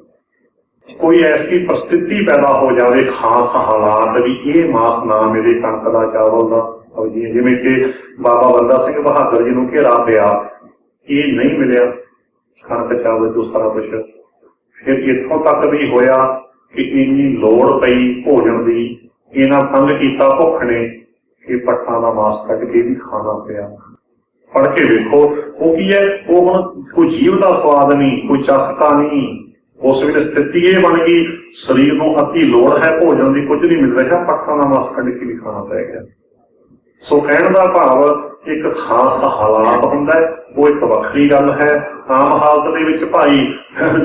ਕੋਈ ਐਸੀ ਪ੍ਰਸਥਿਤੀ ਪੈਦਾ ਹੋ ਜਾਵੇ ਖਾਸ ਹਾਲਾਤ ਵੀ ਇਹ ਮਾਸ ਨਾ ਮਿਲੇ ਕਣਕ ਦਾ ਚਾਵਲ ਦਾ। ਜਿਵੇਂ ਕਿ ਬਾਬਾ ਬੰਦਾ ਸਿੰਘ ਬਹਾਦਰ ਜੀ ਨੂੰ ਘੇਰਾ ਪਿਆ, ਇਹ ਨਹੀਂ ਮਿਲਿਆ ਕਣਕ ਚਾਵਲ ਤੋਂ ਸਾਰਾ ਕੁਝ ਫਿਰ ਇੱਥੋਂ ਤੱਕ ਵੀ ਹੋਇਆ ਕਿ ਇੰਨੀ ਲੋੜ ਪਈ ਭੋਜਨ ਦੀ ਇਹਨਾਂ ਤੰਗ ਕੀਤਾ ਭੁੱਖ ਨੇ ਕਿ ਪੱਟਾਂ ਦਾ ਮਾਸ ਕੱਢ ਕੇ ਵੀ ਖਾਣਾ ਪਿਆ। ਪੜ ਕੇ ਵੇਖੋ, ਉਹ ਕੀ ਹੈ? ਉਹ ਹੁਣ ਕੋਈ ਜੀਵ ਦਾ ਸਵਾਦ ਨਹੀਂ, ਕੋਈ ਚਸਕਾ ਨਹੀਂ। ਉਸ ਵੇਲੇ ਸਥਿਤੀ ਇਹ ਬਣ ਗਈ, ਸਰੀਰ ਨੂੰ ਅਤੀ ਲੋੜ ਹੈ, ਭੋਜਨ ਦੀ ਕੁਝ ਨਹੀਂ ਮਿਲ ਰਿਹਾ, ਪੱਟਾਂ ਦਾ ਮਾਸ ਕੱਢ ਕੇ ਵੀ ਖਾਣਾ ਪੈ ਗਿਆ। ਸੋ ਕਹਿਣ ਦਾ ਭਾਵ, ਇੱਕ ਖਾਸ ਹਾਲਾਤ ਹੁੰਦਾ ਹੈ, ਉਹ ਇੱਕ ਵੱਖਰੀ ਗੱਲ ਹੈ। ਆਮ ਹਾਲਤ ਦੇ ਵਿੱਚ ਭਾਈ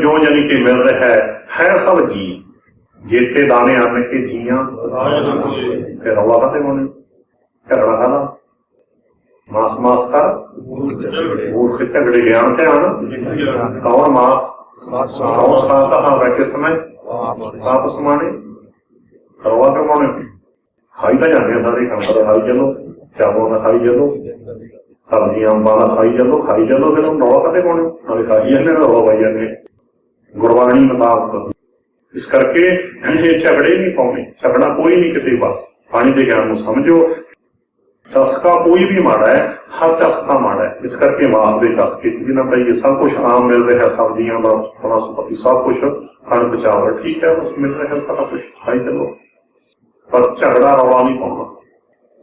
ਜੋ ਜਾਨੀ ਕਿ ਮਿਲ ਰਿਹਾ ਹੈ ਹੈ ਸਭ ਜੀ ਜੇਤੇ ਦਾਣੇ ਆਣ ਕੇ ਜੀਆਂ ਫਿਰ ਰੌਲਾ ਕਾਤੇ ਹੋਣੇ। ਝਗੜਾ ਕਾਹਦਾ ਮਾਸ ਮਾਸ ਕਰ। ਮੂਰਖ ਝਗੜੇ। ਗਿਆਨ ਤੇ ਆਣ ਕੌਣ ਮਾਸ? ਕੌਣ ਸਾਤਾ ਹਾਂ ਕਿਸ ਸਮੇਂ? ਆਪ ਸਮਾਣੇ। ਰੌਲਾ ਕਿਉਂ ਪਾਉਣੇ ਖਾਈ ਤਾਂ ਜਾਂਦੇ ਸਾਰੇ ਕੰਮ ਦਾ ਖਾਈ ਚੱਲੋ। ਚਾਵਲ ਦਾ ਖਾਈ ਚੱਲੋ। ਸਬਜ਼ੀਆਂ ਅੰਬਾਂ ਦਾ ਖਾਈ ਚੱਲੋ ਖਾਈ ਚੱਲੋ। ਫਿਰ ਉਹ ਰੌਲਾ ਕਾਤੇ ਨਾਲੇ ਖਾਈ ਜਾਂਦੇ ਨੇ ਰੌਲਾ ਪਾਈ ਜਾਂਦੇ ਗੁਰਬਾਣੀ ਮੁਤਾਬਕ। ਇਸ ਕਰਕੇ ਇਹ ਝਗੜੇ ਨਹੀਂ ਪਾਉਣੇ, ਝਗੜਾ ਕੋਈ ਨਹੀਂ ਕਿਤੇ ਬਸ। ਪਾਣੀ ਦੇ ਗਿਆਨ ਨੂੰ ਸਮਝੋ। ਚਸਕਾ ਕੋਈ ਵੀ ਮਾੜਾ ਹੈ, ਹਰ ਚਸਕਾ ਮਾੜਾ ਹੈ। ਇਸ ਕਰਕੇ ਮਾਸ ਦੇ ਚਸਕੇ ਚ ਵੀ ਨਾ ਸਭ ਕੁਝ ਆਮ ਮਿਲ ਰਿਹਾ, ਸਬਜ਼ੀਆਂ ਦਾ ਵਨਸਪਤੀ ਸਭ ਕੁਝ ਕਣਕ, ਚਾਵਲ, ਠੀਕ ਹੈ, ਬਸ ਮਿਲ ਰਿਹਾ ਸਾਰਾ ਕੁਝ ਖਾਈ ਚੱਲੋ। ਪਰ ਝਗੜਾ ਰੌਲਾ ਨਹੀਂ ਪਾਉਣਾ।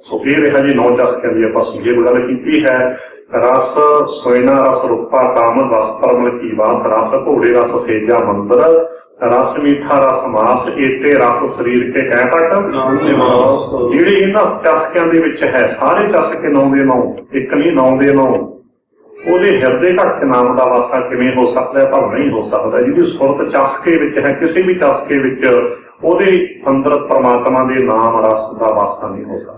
ਸੋ ਇਹ ਰਿਹਾ ਜੀ ਨੌ ਚਸਕਿਆਂ ਦੀ ਆਪਾਂ ਸੁਝੇ ਗੱਲ ਕੀਤੀ ਹੈ। ਰਸ, ਸੋਇਨਾ, ਰਸ ਰੂਪਾ, ਕਾਮ, ਰਸ, ਪਰਮਲ, ਕੀ ਵਾਸ ਰਸ ਘੋੜੇ, ਰਸ, ਸੇਜਾ ਮੰਦਰ ਰਸ ਮੀਠਾ ਰਸ ਮਾਸ ਏਤੇ ਰਸ ਸਰੀਰ ਕੇ ਕਹਿ ਤੱਕ ਜਿਹੜੇ ਇਹਨਾਂ ਚਸਕਿਆਂ ਦੇ ਵਿੱਚ ਹੈ ਸਾਰੇ ਚਸਕੇ ਨੌ ਦੇ ਨੌ ਇੱਕ ਨਹੀਂ ਨੌ ਦੇ ਨੌ। ਉਹਦੇ ਹਿਰਦੇ ਘਟ ਨਾਮ ਦਾ ਵਾਸਾ ਕਿਵੇਂ ਹੋ ਸਕਦਾ ਹੈ ਪਰ ਨਹੀਂ ਹੋ ਸਕਦਾ। ਜਿਹਦੀ ਸੁਰਤ ਚਸਕੇ ਵਿੱਚ ਹੈ ਕਿਸੇ ਵੀ ਚਸਕੇ ਵਿੱਚ ਉਹਦੇ ਅੰਦਰ ਪ੍ਰਮਾਤਮਾ ਦੇ ਨਾਮ ਰਸ ਦਾ ਵਾਸਾ ਨਹੀਂ ਹੋ ਸਕਦਾ।